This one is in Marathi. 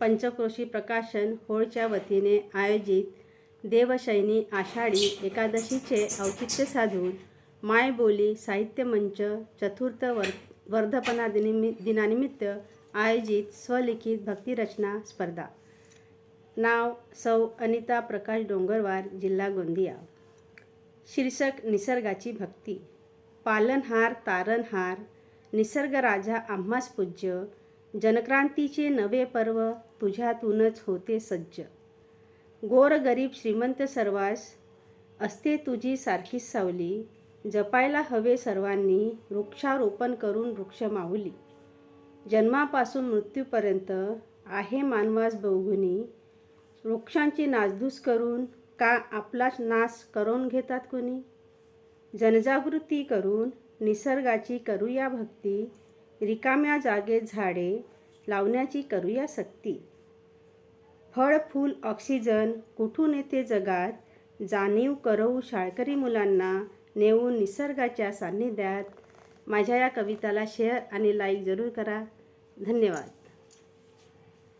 पंचक्रोशी प्रकाशन होळच्या वतीने आयोजित देवशयनी आषाढी एकादशीचे औचित्य साधून मायबोली साहित्य मंच चतुर्थ वर वर्धपना दिनिमि दिनानिमित्त आयोजित स्वलिखित भक्तिरचना स्पर्धा. नाव सौ अनिता प्रकाश डोंगरवार जिल्हा गोंदिया. शीर्षक निसर्गाची भक्ती. पालनहार तारणहार निसर्ग राजा आम्हास पूज्य जनक्रांतीचे नवे पर्व तुझ्यातूनच होते सज्ज. गोर गरीब श्रीमंत सर्वास असते तुझी सारखीच सावली. जपायला हवे सर्वांनी वृक्षारोपण करून वृक्ष माऊली. जन्मापासून मृत्यूपर्यंत आहे मानवास बहुगुणी वृक्षांची नासधूस करून का आपलाच नाश करून घेतात कुणी? जनजागृती करून निसर्गाची करूया भक्ती. रिकाम्या जागेत झाडे लावण्याची करूया सक्ती. फळ फूल ऑक्सिजन कुठून येते जगात? जाणीव करवू शाळकरी मुलांना नेऊन निसर्गाच्या सान्निध्यात. माझ्या या कविताला शेअर आणि लाईक जरूर करा. धन्यवाद.